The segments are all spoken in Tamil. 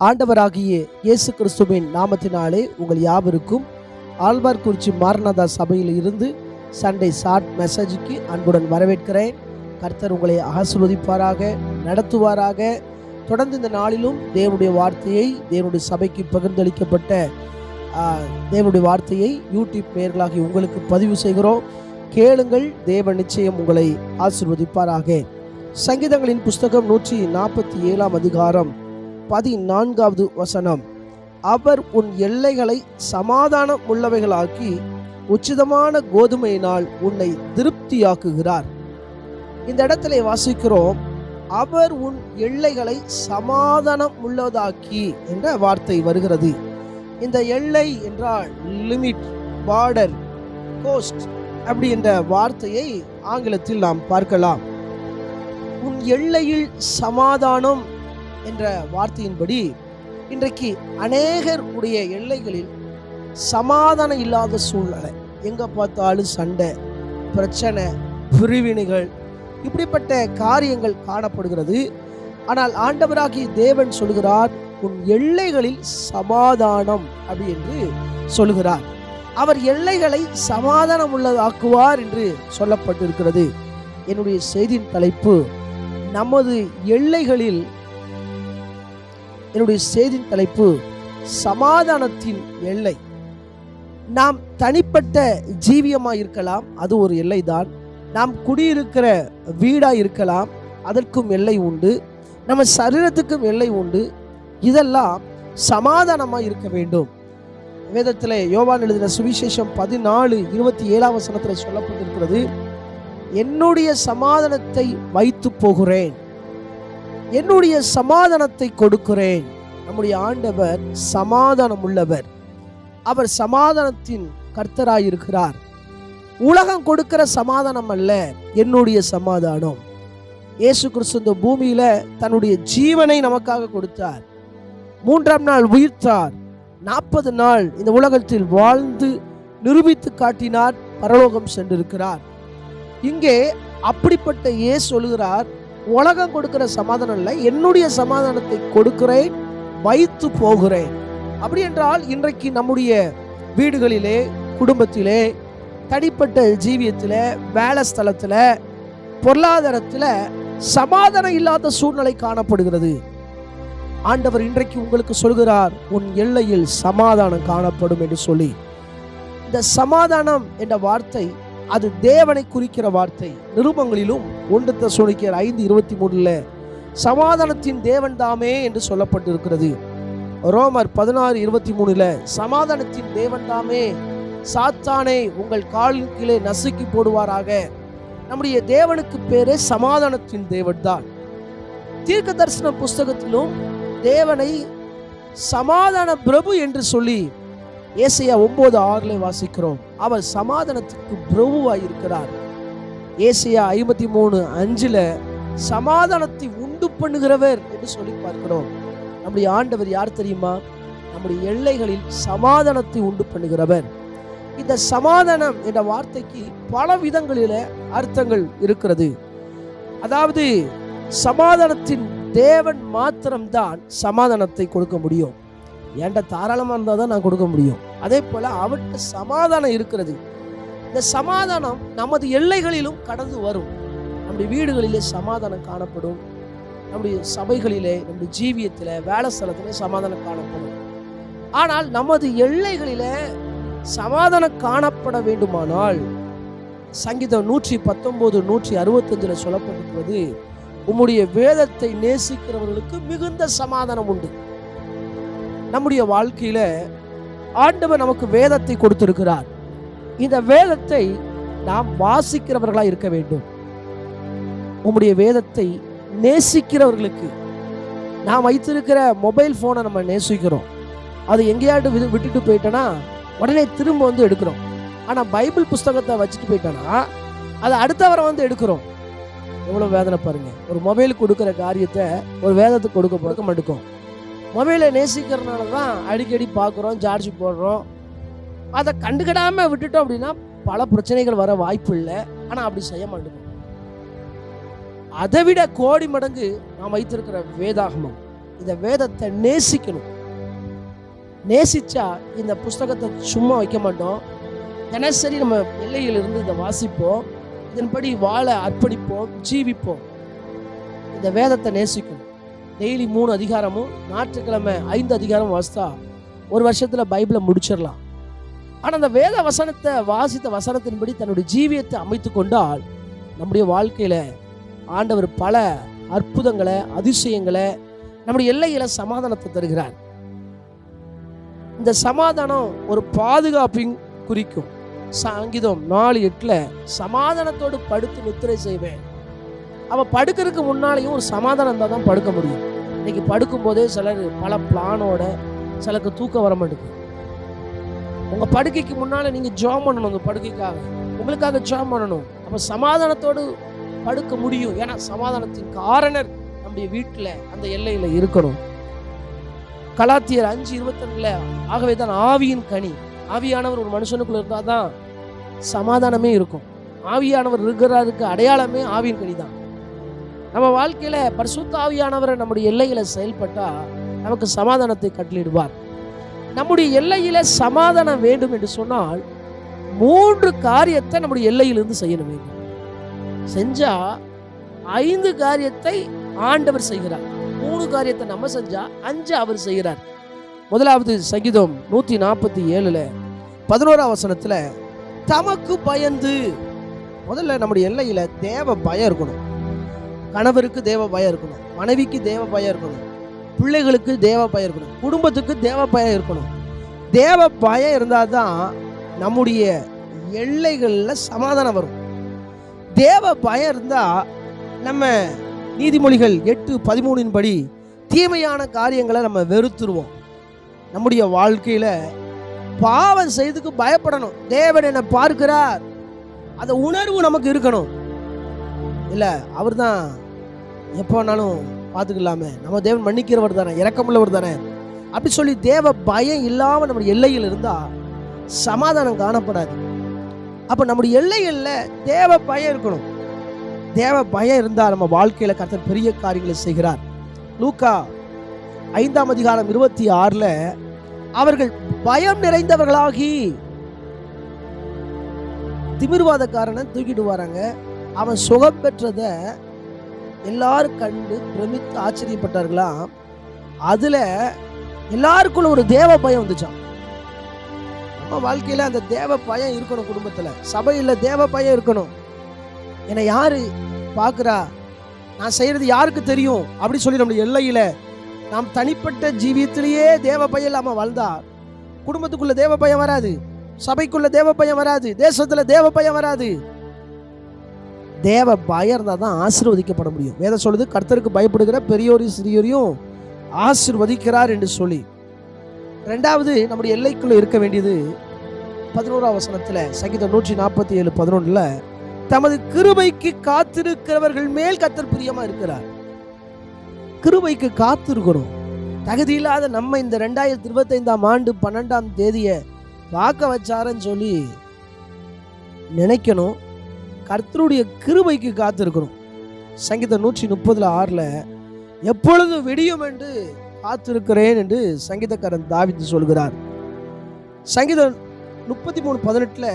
ஆண்டவராகிய இயேசு கிறிஸ்துவின் நாமத்தினாலே உங்கள் யாவருக்கும் ஆழ்வார்குறிச்சி மாரநாதா சபையில் இருந்து சண்டே ஷார்ட் மெசேஜுக்கு அன்புடன் வரவேற்கிறேன். கர்த்தர் உங்களை ஆசிர்வதிப்பாராக நடத்துவாராக. தொடர்ந்து இந்த நாளிலும் தேவனுடைய வார்த்தையை தேவனுடைய சபைக்கு பகிர்ந்தளிக்கப்பட்ட தேவனுடைய வார்த்தையை யூடியூப் பெயர்களாகி உங்களுக்கு பதிவு செய்கிறோம். கேளுங்கள் தேவ நிச்சயம் உங்களை ஆசிர்வதிப்பாராக. சங்கீதங்களின் புஸ்தகம் நூற்றி நாற்பத்தி ஏழாம் அதிகாரம். பதினான்காவது வசனம். அவர் உன் எல்லைகளை சமாதானம் உள்ளவைகளாக்கி உச்சிதமான கோதுமையினால் உன்னை திருப்தியாக்குகிறார். இந்த இடத்துல வாசிக்கிறோம். அவர் உன் எல்லைகளை சமாதானம் உள்ளதாக்கி என்ற வார்த்தை வருகிறது. இந்த எல்லை என்றால் லிமிட் பார்டர் கோஸ்ட் அப்படி என்ற வார்த்தையை ஆங்கிலத்தில் நாம் பார்க்கலாம். உன் எல்லையில் சமாதானம் என்ற வார்த்தையின்படி இன்றைக்கு அநேகர் உடைய எல்லைகளில் சமாதானம் இல்லாத சூழ்நிலை. எங்கே பார்த்தாலும் சண்டை பிரச்சனை பிரிவினைகள் இப்படிப்பட்ட காரியங்கள் காணப்படுகிறது. ஆனால் ஆண்டவராகிய தேவன் சொல்கிறார் உன் எல்லைகளில் சமாதானம் அப்படி என்று சொல்லுகிறார். அவர் எல்லைகளை சமாதானம் உள்ளதாக்குவார் என்று சொல்லப்பட்டிருக்கிறது. என்னுடைய செய்தியின் தலைப்பு நமது எல்லைகளில் என்னுடைய செய்தியின் தலைப்பு சமாதானத்தின் எல்லை. நாம் தனிப்பட்ட ஜீவியமாக இருக்கலாம் அது ஒரு எல்லைதான். நாம் குடியிருக்கிற வீடாக இருக்கலாம் அதற்கும் எல்லை உண்டு. நம்ம சரீரத்துக்கும் எல்லை உண்டு. இதெல்லாம் சமாதானமாக இருக்க வேண்டும். வேதத்தில் யோவான் எழுதின சுவிசேஷம் பதினாலு இருபத்தி ஏழாம் வசனத்தில் சொல்லப்பட்டிருக்கிறது என்னுடைய சமாதானத்தை வைத்து போகிறேன். என்னுடைய சமாதானத்தை கொடுக்கிறேன். நம்முடைய ஆண்டவர் சமாதானம் உள்ளவர் அவர் சமாதானத்தின் கர்த்தராயிருக்கிறார். உலகம் கொடுக்கிற சமாதானம் அல்ல என்னுடைய சமாதானம். இயேசு கிறிஸ்து இந்த பூமியில தன்னுடைய ஜீவனை நமக்காக கொடுத்தார். மூன்றாம் நாள் உயிர்த்தார். நாற்பது நாள் இந்த உலகத்தில் வாழ்ந்து நிரூபித்து காட்டினார் பரலோகம் சென்றிருக்கிறார். இங்கே அப்படிப்பட்ட ஏ சொல்லுகிறார் உலகம் கொடுக்கிற சமாதானம் இல்லை. என்னுடைய சமாதானத்தை கொடுக்கிறேன் வைத்து போகிறேன். அப்படி என்றால் இன்றைக்கு நம்முடைய வீடுகளிலே குடும்பத்திலே தனிப்பட்ட ஜீவியத்தில் வேலை ஸ்தலத்தில் பொருளாதாரத்தில் சமாதானம் இல்லாத சூழ்நிலை காணப்படுகிறது. ஆண்டவர் இன்றைக்கு உங்களுக்கு சொல்கிறார் உன் எல்லையில் சமாதானம் காணப்படும் என்று சொல்லி. இந்த சமாதானம் என்ற வார்த்தை அது தேவனை குறிக்கிற வார்த்தை. நிருபங்களிலும் ஒன்று தசோனிக்கர் ஐந்து இருபத்தி மூணில் சமாதானத்தின் தேவன் தாமே என்று சொல்லப்பட்டிருக்கிறது. ரோமர் பதினாறு இருபத்தி மூணுல சமாதானத்தின் தேவன் தாமே சாத்தானை உங்கள் காலின் கீழே நசுக்கி போடுவாராக. நம்முடைய தேவனுக்கு பேரே சமாதானத்தின் தேவன் தான். தீர்க்க தரிசன புஸ்தகத்திலும் தேவனை சமாதான பிரபு என்று சொல்லி ஏசையா ஒன்பது ஆறுல வாசிக்கிறோம். அவர் சமாதானத்துக்கு பிரபுவாய் இருக்கிறார் ஏசியா ஐம்பத்தி மூணு அஞ்சில் சமாதானத்தை உண்டு பண்ணுகிறவர் என்று சொல்லி பார்க்கிறோம். நம்முடைய ஆண்டவர் யார் தெரியுமா? நம்முடைய எல்லைகளில் சமாதானத்தை உண்டு பண்ணுகிறவர். இந்த சமாதானம் என்ற வார்த்தைக்கு பல விதங்களில் அர்த்தங்கள் இருக்கிறது. அதாவது சமாதானத்தின் தேவன் மாத்திரம்தான் சமாதானத்தை கொடுக்க முடியும். என்கிட்ட தாராளமாக இருந்தால் தான் நான் கொடுக்க முடியும். அதே போல் அவர்கிட்ட சமாதானம் இருக்கிறது. இந்த சமாதானம் நமது எல்லைகளிலும் கடந்து வரும். நம்முடைய வீடுகளிலே சமாதானம் காணப்படும். நம்முடைய சபைகளிலே நம்முடைய ஜீவியத்தில் வேலை ஸ்தலத்திலே சமாதானம் காணப்படும். ஆனால் நமது எல்லைகளிலே சமாதானம் காணப்பட வேண்டுமானால் சங்கீதம் நூற்றி பத்தொம்போது நூற்றி அறுபத்தஞ்சில் சொல்லப்பட்டிருக்கிறது உம்முடைய வேதத்தை நேசிக்கிறவர்களுக்கு மிகுந்த சமாதானம் உண்டு. நம்முடைய வாழ்க்கையில ஆண்டவர் நமக்கு வேதத்தை கொடுத்திருக்கிறார். இந்த வேதத்தை நாம் வாசிக்கிறவர்களாக இருக்க வேண்டும். உம்முடைய வேதத்தை நேசிக்கிறவர்களுக்கு நாம் வைத்திருக்கிற மொபைல் ஃபோனை நம்ம நேசிக்கிறோம். அது எங்கேயாட்டு விட்டு விட்டுட்டு போயிட்டோன்னா உடனே திரும்ப வந்து எடுக்கிறோம். ஆனால் பைபிள் புஸ்தகத்தை வச்சுட்டு போயிட்டோன்னா அதை அடுத்தவரை வந்து எடுக்கிறோம். எவ்வளோ வேதனை பாருங்க. ஒரு மொபைல் கொடுக்குற காரியத்தை ஒரு வேதத்தை கொடுக்க கொடுக்க மாட்டேங்கும் மொபைலை நேசிக்கிறதுனால தான் அடிக்கடி பார்க்குறோம் சார்ஜ் போடுறோம். அதை கண்டுக்கிடாமல் விட்டுட்டோம் அப்படின்னா பல பிரச்சனைகள் வர வாய்ப்பு இல்லை. ஆனால் அப்படி செய்ய மாட்டோம். அதை விட கோடி மடங்கு நாம் வைத்திருக்கிற வேதாகமம். இந்த வேதத்தை நேசிக்கணும். நேசிச்சா இந்த புஸ்தகத்தை சும்மா வைக்க மாட்டோம். தினசரி நம்ம எல்லையிலிருந்து இதை வாசிப்போம். இதன்படி வாழ அர்ப்பணிப்போம் ஜீவிப்போம். இந்த வேதத்தை நேசிக்கணும். டெய்லி மூணு அதிகாரமும் ஞாயிற்றுக்கிழமை ஐந்து அதிகாரம் வாசித்தா ஒரு வருஷத்தில் பைபிளை முடிச்சிடலாம். ஆனால் அந்த வேத வசனத்தை வாசித்த வசனத்தின்படி தன்னுடைய ஜீவியத்தை அமைத்து கொண்டால் நம்முடைய வாழ்க்கையில் ஆண்டவர் பல அற்புதங்களை அதிசயங்களை நம்முடைய எல்லையில் சமாதானத்தை தருகிறார். இந்த சமாதானம் ஒரு பாதுகாப்பின் குறிக்கும். சங்கீதம் நாலு எட்டில் சமாதானத்தோடு படுத்து நித்திரை செய்வேன். அவன் படுக்கிறதுக்கு முன்னாலேயும் ஒரு சமாதானம் இருந்தால் தான் படுக்க முடியும். இன்னைக்கு படுக்கும்போதே சிலர் பல பிளானோட சிலருக்கு தூக்கம் வர மாட்டேங்குது உங்கள் படுக்கைக்கு முன்னால் நீங்கள் ஜாம் பண்ணணும் உங்கள் படுக்கைக்காக. உங்களுக்காக ஜாம் பண்ணணும். அப்போ சமாதானத்தோடு படுக்க முடியும். ஏன்னா சமாதானத்தின் காரணர் நம்முடைய வீட்டில் அந்த எல்லையில் இருக்கணும். கலாத்தியர் அஞ்சு இருபத்தொன்னுல ஆகவே தான் ஆவியின் கனி. ஆவியானவர் ஒரு மனுஷனுக்குள்ள இருந்தால் தான் சமாதானமே இருக்கும். ஆவியானவர் இருக்கிறாருக்கு அடையாளமே ஆவியின் கனி தான் நம்ம வாழ்க்கையில் பரிசுத்த ஆவியானவரை நம்முடைய எல்லைகளை செயல்பட்டால் நமக்கு சமாதானத்தை கட்டளிடுவார் நம்முடைய எல்லையில சமாதானம் வேண்டும் என்று சொன்னால் மூன்று காரியத்தை நம்முடைய எல்லையிலிருந்து செய்யணும் வேண்டும். செஞ்சா ஐந்து காரியத்தை ஆண்டவர் செய்கிறார். மூணு காரியத்தை நம்ம செஞ்சா அஞ்சு அவர் செய்கிறார். முதலாவது சங்கீதம் நூத்தி நாற்பத்தி ஏழுல பதினோராம் வசனத்துல தமக்கு பயந்து. முதல்ல நம்முடைய எல்லையில தேவ பயம் இருக்கணும். கணவருக்கு தேவ பயம் இருக்கணும். மனைவிக்கு தேவ பயம் இருக்கணும். பிள்ளைகளுக்கு தேவ பயம் இருக்கணும். குடும்பத்துக்கு தேவ பயம் இருக்கணும். தேவ பயம் இருந்தால் தான் நம்முடைய எல்லைகளில் சமாதானம் வரும். தேவ பயம் இருந்தால் நம்ம நீதிமொழிகள் எட்டு பதிமூணின் படி தீமையான காரியங்களை நம்ம வெறுத்துருவோம். நம்முடைய வாழ்க்கையில் பாவம் செய்துக்கு பயப்படணும். தேவன் என்னை பார்க்கிறார். அந்த உணர்வு நமக்கு இருக்கணும். இல்லை அவர் தான் எப்போ வேணாலும் பார்த்துக்கலாமே. நம்ம தேவன் மன்னிக்கிறவர் தானே இறக்கமுள்ளவர் தானே. அப்படி சொல்லி தேவ பயம் இல்லாமல் நம்ம எல்லையில் இருந்தால் சமாதானம் காணப்படாது. அப்போ நம்முடைய எல்லைகளில் தேவ பயம் இருக்கணும். தேவ பயம் இருந்தால் நம்ம வாழ்க்கையில் கர்த்தர் பெரிய காரியங்களை செய்கிறார். லூக்கா ஐந்தாம் அதிகாரம் இருபத்தி ஆறில் அவர்கள் பயம் நிறைந்தவர்களாகி திமிர்வாதக்காரனை தூக்கிட்டு வராங்க. அவன் சுகம் பெற்றதை எல்லாரும் கண்டு பிரமித்து ஆச்சரியப்பட்டார்களா? அதுல எல்லாருக்குள்ள ஒரு தேவ பயம் வந்துச்சான் நம்ம வாழ்க்கையில அந்த தேவ பயம் இருக்கணும் குடும்பத்துல. சபையில தேவ பயம் இருக்கணும். என்னை யாரு பார்க்குறா? நான் செய்யறது யாருக்கு தெரியும்? அப்படி சொல்லி நம்முடைய எல்லையில நாம் தனிப்பட்ட ஜீவியத்திலேயே தேவ பயம் இல்லாம வாழ்ந்தா குடும்பத்துக்குள்ள தேவ பயம் வராது. சபைக்குள்ள தேவ பயம் வராது. தேசத்துல தேவ பயம் வராது. தேவ பயம் இருந்தால் தான் ஆசீர்வதிக்கப்பட முடியும். வேதம் சொல்லுது கர்த்தருக்கு பயப்படுகிற பெரியோரையும் சிறியோரையும் ஆசிர்வதிக்கிறார் என்று சொல்லி. ரெண்டாவது நம்முடைய எல்லைக்குள்ளே இருக்க வேண்டியது பதினோராம் வசனத்தில் சங்கீதம் நூற்றி நாற்பத்தி ஏழு பதினொன்றில் தமது கிருபைக்கு காத்திருக்கிறவர்கள் மேல் கத்தர் பிரியமாக இருக்கிறார். கிருபைக்கு காத்திருக்கணும் தகுதி இல்லாத நம்ம இந்த ரெண்டாயிரத்தி இருபத்தைந்தாம் ஆண்டு பன்னெண்டாம் தேதியை பார்க்க வச்சாரன்னு சொல்லி நினைக்கணும். கர்த்தருடைய கிருபைக்கு காத்திருக்கணும் சங்கீதம் நூற்றி முப்பதுல ஆறில் எப்பொழுதும் விடியும் என்று காத்திருக்கிறேன் என்று சங்கீதக்காரன் தாவித்து சொல்கிறார். சங்கீதம் முப்பத்தி மூணு பதினெட்டுல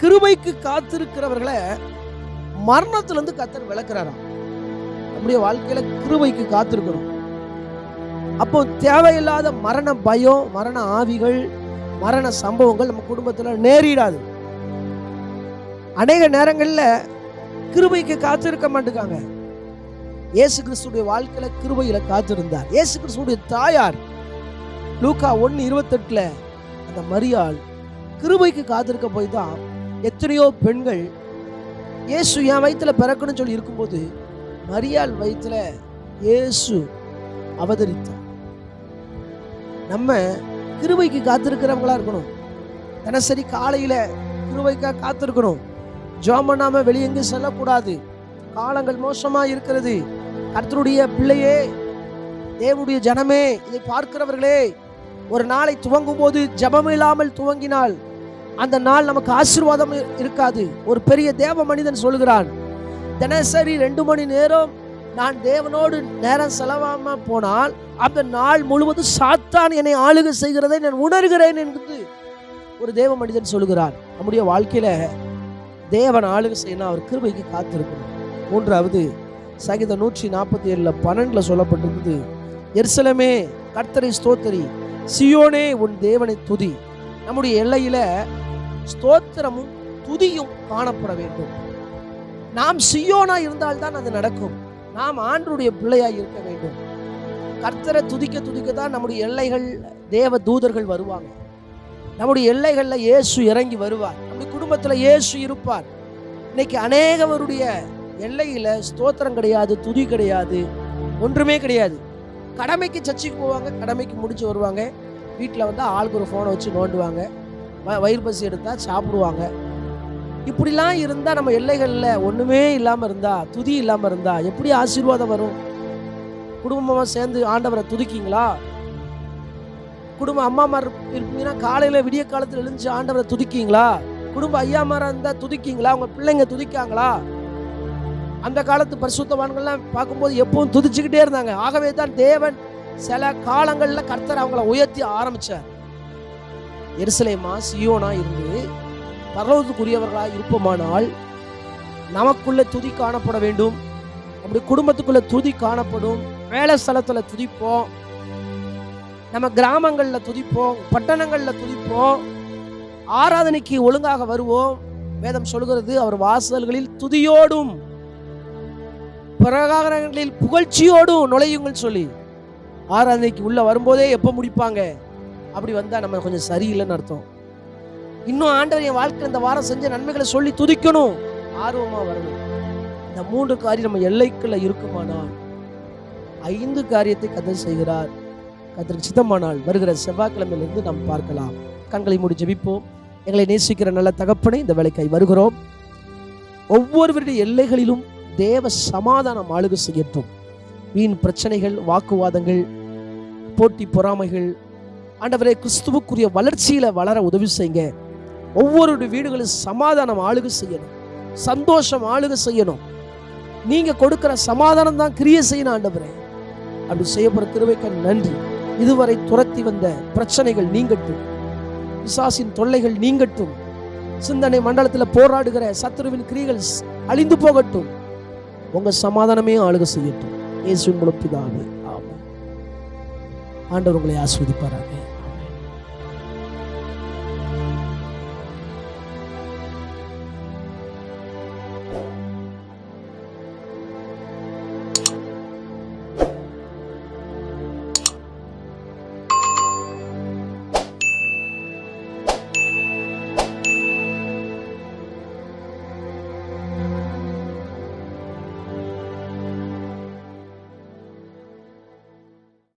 கிருபைக்கு காத்திருக்கிறவர்களை மரணத்திலிருந்து கத்தர் விளக்குறாராம். நம்முடைய வாழ்க்கையில கிருபைக்கு காத்திருக்கணும் அப்போ தேவையில்லாத மரண பயம் மரண ஆவிகள் மரண சம்பவங்கள் நம்ம குடும்பத்தில் நேரிடாது. அநேக நேரங்களில் கிருபைக்கு காத்திருக்க மாட்டேங்காங்க இயேசு கிறிஸ்துடைய வாழ்க்கையில கிருபையில காத்திருந்தார். இயேசு கிறிஸ்துடைய தாயார் லூக்கா ஒன்னு இருபத்தெட்டுல அந்த மரியாள் கிருபைக்கு காத்திருக்க போய் தான் எத்தனையோ பெண்கள் இயேசு என் வயிற்றுல பிறக்கணும்னு சொல்லி இருக்கும்போது மரியாள் வயிற்றுல இயேசு அவதரித்தார். நம்ம கிருபைக்கு காத்திருக்கிறவங்களா இருக்கணும். தினசரி காலையில கிருபைக்காக காத்திருக்கணும். ஜோம் பண்ணாமல் வெளியெங்கும் செல்லக்கூடாது. காலங்கள் மோசமாக இருக்கிறது. கர்த்தருடைய பிள்ளையே தேவனுடைய ஜனமே இதை பார்க்கிறவர்களே ஒரு நாளை துவங்கும் போது ஜபம் இல்லாமல் துவங்கினால் அந்த நாள் நமக்கு ஆசீர்வாதம் இருக்காது. ஒரு பெரிய தேவ மனிதன் சொல்கிறான் தினசரி ரெண்டு மணி நேரம் நான் தேவனோடு நேரம் செலவாம போனால் அந்த நாள் முழுவதும் சாத்தான் என்னை ஆளுகை செய்கிறதை நான் உணர்கிறேன் என்று ஒரு தேவ மனிதன் சொல்லுகிறார் நம்முடைய வாழ்க்கையில தேவன் ஆளுகை செய்யணும். அவர் கிருபைக்கு காத்திருக்கணும் மூன்றாவது சகித நூற்றி நாற்பத்தி ஏழில் பன்னெண்டில் சொல்லப்பட்டிருக்குது எருசலமே கர்த்தரை ஸ்தோத்தரி சியோனே உன் தேவனை துதி. நம்முடைய எல்லையில ஸ்தோத்திரமும் துதியும் காணப்பட வேண்டும். நாம் சியோனா இருந்தால்தான் அது நடக்கும். நாம் ஆண்டுடைய பிள்ளையாய் இருக்க வேண்டும். கர்த்தரை துதிக்க துதிக்க தான் நம்முடைய எல்லைகள் தேவ தூதர்கள் வருவாங்க. நம்முடைய எல்லைகளில் இயேசு இறங்கி வருவார். நம்முடைய குடும்பத்தில் இயேசு இருப்பார். இன்னைக்கு அநேகவருடைய எல்லையில் ஸ்தோத்திரம் கிடையாது துதி கிடையாது ஒன்றுமே கிடையாது. கடமைக்கு சர்ச்சுக்கு போவாங்க கடமைக்கு முடிச்சு வருவாங்க. வீட்டில் வந்து ஆளுக்கு ஒரு ஃபோனை வச்சு நோண்டுவாங்க. வ- வயிறு பசி எடுத்தால் சாப்பிடுவாங்க. இப்படிலாம் இருந்தால் நம்ம எல்லைகளில் ஒன்றுமே இல்லாமல் இருந்தா துதி இல்லாமல் இருந்தா எப்படி ஆசீர்வாதம் வரும்? குடும்பமாக சேர்ந்து ஆண்டவரை துதிக்கிங்களா? குடும்ப அம்மாமார் இருப்பீங்கன்னா காலையில் விடிய காலத்தில் எழுந்து ஆண்டவரை துதிக்கிங்களா? குடும்ப ஐயாமாரா இருந்தால் துதிக்கிங்களா? உங்கள் பிள்ளைங்க துதிக்காங்களா? அந்த காலத்து பரிசுத்தவான்கள்லாம் பார்க்கும்போது எப்பவும் துதிச்சுக்கிட்டே இருந்தாங்க. ஆகவே தான் தேவன் சில காலங்களில் கர்த்தர் அவங்கள உயர்த்தி ஆரம்பித்தார் எருசலேமா சியோனா இருந்து பரலோகத்துக்குரியவர்களாக இருப்போமானால் நமக்குள்ள துதி காணப்பட வேண்டும். அப்படி குடும்பத்துக்குள்ள துதி காணப்படும். வேலை ஸ்தலத்தில் துதிப்போம். நம்ம கிராமங்களில் துதிப்போம். பட்டணங்களில் துதிப்போம். ஆராதனைக்கு ஒழுங்காக வருவோம். வேதம் சொல்கிறது அவர் வாசல்களில் துதியோடும் பிரகாரங்களில் புகழ்ச்சியோடும் நுழையுங்கள் சொல்லி. ஆராதனைக்கு உள்ள வரும்போதே எப்போ முடிப்பாங்க? அப்படி வந்தா நம்ம கொஞ்சம் சரியில்லைன்னு அர்த்தம். இன்னும் ஆண்டவர் என் வாழ்க்கையில் இந்த வாரம் செஞ்ச நன்மைகளை சொல்லி துதிக்கணும். ஆர்வமா வரணும். இந்த மூன்று காரியம் நம்ம எல்லைக்குள்ள இருக்குமானால் ஐந்து காரியத்தை கதை செய்கிறார். கதர் சித்தமானால் வருகிற செவ்வாய்க்கிழமையிலிருந்து நாம் பார்க்கலாம். கண்களை மூடி ஜெபிப்போம். எங்களை நேசிக்கிற நல்ல தகப்பனை இந்த வேலைக்காய் வருகிறோம். ஒவ்வொருவருடைய எல்லைகளிலும் தேவ சமாதானம் ஆளுக செய்யட்டும். வீண் பிரச்சனைகள் வாக்குவாதங்கள் போட்டி பொறாமைகள் ஆண்டவரே கிறிஸ்துவுக்குரிய வளர்ச்சியில வளர உதவி செய்யுங்க. ஒவ்வொருடைய வீடுகளும் சமாதானம் ஆளுக செய்யணும். சந்தோஷம் ஆளுக செய்யணும். நீங்க கொடுக்கிற சமாதானம் தான் கிரிய செய்யணும் ஆண்டவரே. அப்படி செய்யப்படுற திருவைக்க நன்றி. இதுவரை துரத்தி வந்த பிரச்சனைகள் நீங்கட்டும். பிசாசின் தொல்லைகள் நீங்கட்டும் சிந்தனை மண்டலத்தில் போராடுகிற சத்துருவின் கிரிகள் அழிந்து போகட்டும் உங்க சமாதானமே ஆளுக செய்யட்டும் இயேசுவின் மூலம் பிதாவே ஆமென் ஆண்டவர் உங்களை ஆஸ்வதிப்பாராங்க